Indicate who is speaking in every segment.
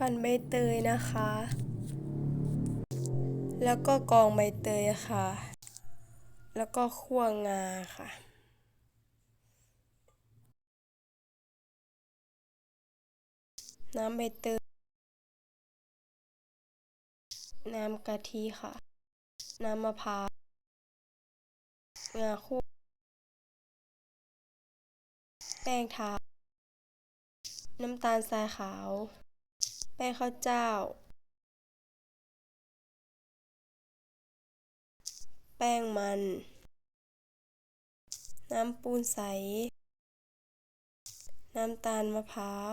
Speaker 1: ปั่นใบเตยนะคะ แล้วก็กองใบเตยค่ะ แล้วก็คั่วงาค่ะน้ำใบเตย น้ำกะทิค่ะ น้ำมะพร้าว งาคั่ว แป้งทาน้ำตาลทรายขาว แป้งข้าวเจ้า แป้งมัน น้ำปูนใส น้ำตาลมะพร้าว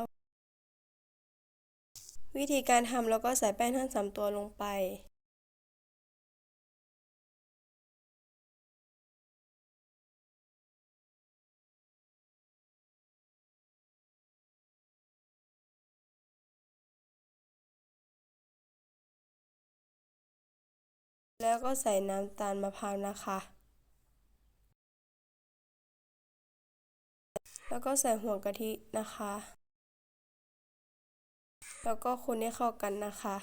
Speaker 1: วิธีการทำเราก็ใส่แป้งทั้งสามตัวลงไป แล้วก็ใส่น้ำตาลมะพร้าวนะคะ แล้วก็ใส่หัวกะทินะคะ แล้วก็คนให้เข้ากันนะคะ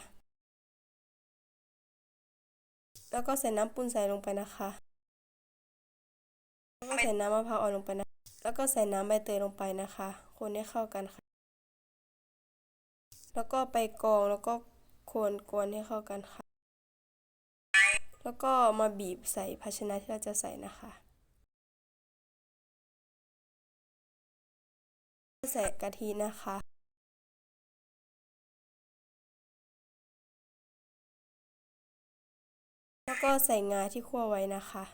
Speaker 1: แล้วก็ใส่น้ำปูนใส่ลงไปนะคะ แล้วก็ใส่น้ำมะพร้าวอ่อนลงไปนะ แล้วก็ใส่น้ำใบเตยลงไปนะคะ คนให้เข้ากันค่ะ แล้วก็ไปกรองแล้วก็คนกวนให้เข้ากันค่ะ แล้วก็มาบีบใส่ภาชนะที่เราจะใส่นะคะ ใส่กะทินะคะแล้วก็ใส่งาที่คั่วไว้นะคะ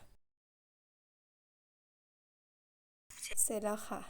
Speaker 1: เสร็จแล้วค่ะ